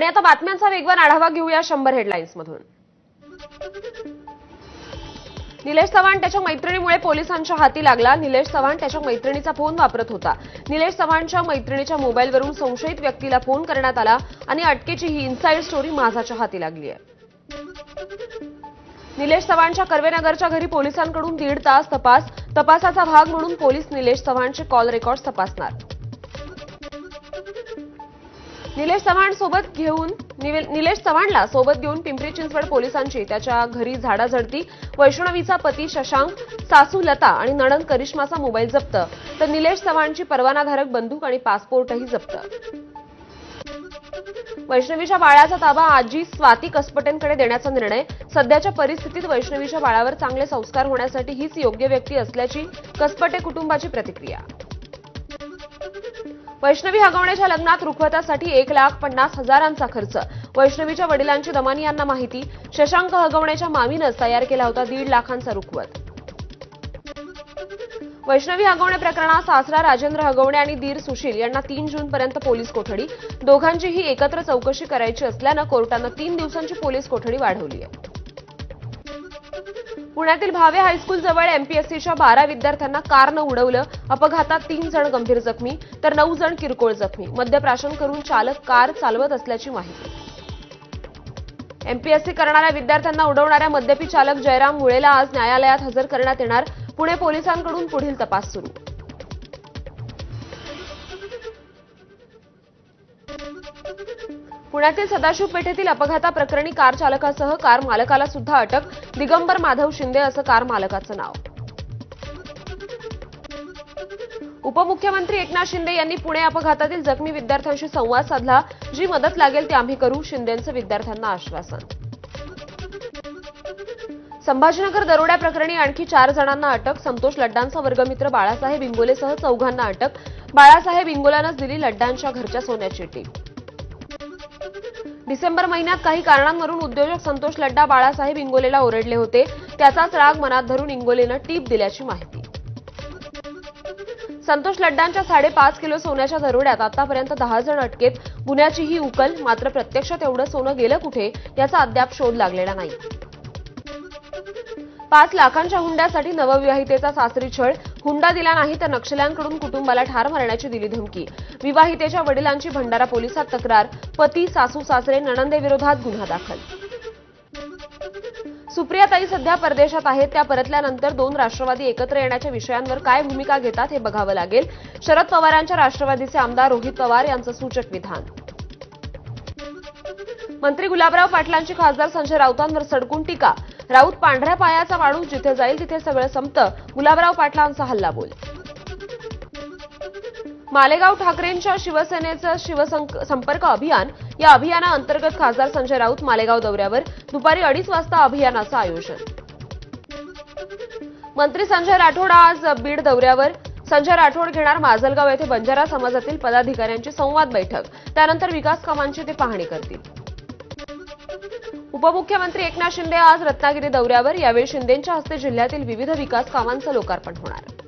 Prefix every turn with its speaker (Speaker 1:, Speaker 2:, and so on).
Speaker 1: आणि आता बातम्यांचा वेगवान आढावा घेऊया शंभर हेडलाईन्स मधून निलेश चव्हाण त्याच्या मैत्रिणीमुळे पोलिसांच्या हाती लागला. निलेश चव्हाण त्याच्या मैत्रिणीचा फोन वापरत होता. निलेश चव्हाणच्या मैत्रिणीच्या मोबाईलवरून संशयित व्यक्तीला फोन करण्यात आला आणि अटकेची ही इन्साईड स्टोरी माझाच्या हाती लागली आहे. निलेश चव्हाणच्या कर्वेनगरच्या घरी पोलिसांकडून दीड तास तपास तपासाचा भाग म्हणून पोलीस निलेश चव्हाणचे कॉल रेकॉर्ड तपासणार. निलेश चव्हाण सोबत घेऊन निवे- निलेश चव्हाणला सोबत घेऊन पिंपरी चिंचवड पोलिसांची त्याच्या घरी झाडाझडती वैष्णवीचा पती शशांक सासू लता आणि नणंद करिश्माचा मोबाईल जप्त. तर निलेश चव्हाणची परवानाधारक बंदूक आणि पासपोर्टही जप्त. वैष्णवीच्या बाळाचा ताबा आजी स्वाती कसपटेंकडे देण्याचा निर्णय. सध्याच्या परिस्थितीत वैष्णवीच्या बाळावर चांगले संस्कार होण्यासाठी हीच योग्य व्यक्ती असल्याची कसपटे कुटुंबाची प्रतिक्रिया. वैष्णवी हगवण्याच्या लग्नात रुखवतासाठी एक लाख पन्नास हजारांचा खर्च. वैष्णवीच्या वडिलांची दमानी यांना माहिती शशांक हगवण्याच्या मामीनंच तयार केला होता दीड लाखांचा रुखवत. वैष्णवी हगवणे प्रकरणात सासरा राजेंद्र हगवणे आणि दीर सुशील यांना तीन जूनपर्यंत पोलीस कोठडी. दोघांचीही एकत्र चौकशी करायची असल्यानं कोर्टानं तीन दिवसांची पोलीस कोठडी वाढवली आहे. पुण्यातील भावे हायस्कूल जवळ एमपीएससीच्या बारा विद्यार्थ्यांना कारनं उडवलं. अपघातात तीन जण गंभीर जखमी तर नऊ जण किरकोळ जखमी. मद्यप्राशन करून चालक कार चालवत असल्याची माहिती. एमपीएससी करणाऱ्या विद्यार्थ्यांना उडवणाऱ्या मद्यपी चालक जयराम मुळेला आज न्यायालयात हजर करण्यात येणार. पुणे पोलिसांकडून पुढील तपास सुरू. पुण्यातील सदाशिव पेठेतील अपघाताप्रकरणी कार चालकासह कार मालकाला सुद्धा अटक. दिगंबर माधव शिंदे असं कार मालकाचं नाव. उपमुख्यमंत्री एकनाथ शिंदे यांनी पुणे अपघातातील जखमी विद्यार्थ्यांशी संवाद साधला. जी मदत लागेल ती आम्ही करू शिंदेंचं विद्यार्थ्यांना आश्वासन. संभाजीनगर दरोड्या प्रकरणी आणखी चार जणांना अटक. संतोष लड्डांचा वर्गमित्र बाळासाहेब इंगोलेसह चौघांना अटक. बाळासाहेब इंगोलानंच दिली लड्डांच्या घरच्या सोन्याची टीप डिसेंबर महिन्यात काही कारणांवरून उद्योजक संतोष लड्डा बाळासाहेब इंगोलेला ओरडले होते. त्याचाच राग मनात धरून इंगोलेनं टीप दिल्याची माहिती. संतोष लड्डांच्या साडेपाच किलो सोन्याच्या दरोड्यात आतापर्यंत दहा जण अटकेत. गुन्ह्याची ही उकल मात्र प्रत्यक्ष तेवढं सोनं गेलं कुठे याचा अद्याप शोध लागलेला नाही. पाच लाखांच्या हुंड्यासाठी नवविवाहितेचा सासरी छळ हुंडा दिला नाही तर नक्षल्यांकडून कुटुंबाला ठार मारण्याची दिली धमकी. विवाहितेच्या वडिलांची भंडारा पोलिसात तक्रार. पती सासू सासरे नणंदेविरोधात गुन्हा दाखल. सुप्रियाताई सध्या परदेशात आहेत. त्या परतल्यानंतर दोन राष्ट्रवादी एकत्र येण्याच्या विषयांवर काय भूमिका घेतात हे बघावं लागेल. शरद पवारांच्या राष्ट्रवादीचे आमदार रोहित पवार यांचं सूचक विधान मंत्री गुलाबराव पाटलांची खासदार संजय राऊतांवर सडकून टीका. राऊत पांढऱ्या पायाचा माणूस जिथे जाईल तिथे सगळं संपतं. गुलाबराव पाटलांचा हल्लाबोल मालेगाव ठाकरेंच्या शिवसेनेचं शिवसंपर्क अभियान या अभियानाअंतर्गत खासदार संजय राऊत मालेगाव दौऱ्यावर. दुपारी अडीच वाजता अभियानाचं आयोजन. मंत्री संजय राठोड आज बीड दौऱ्यावर. संजय राठोड घेणार माजलगाव येथे बंजारा समाजातील पदाधिकाऱ्यांची संवाद बैठक. त्यानंतर विकास कामांची ते पाहणी करतील. उपमुख्यमंत्री एकनाथ शिंदे आज रत्नागिरी दौऱ्यावर. यावेळी शिंदेंच्या हस्ते जिल्ह्यातील विविध विकास कामांचं लोकार्पण होणार.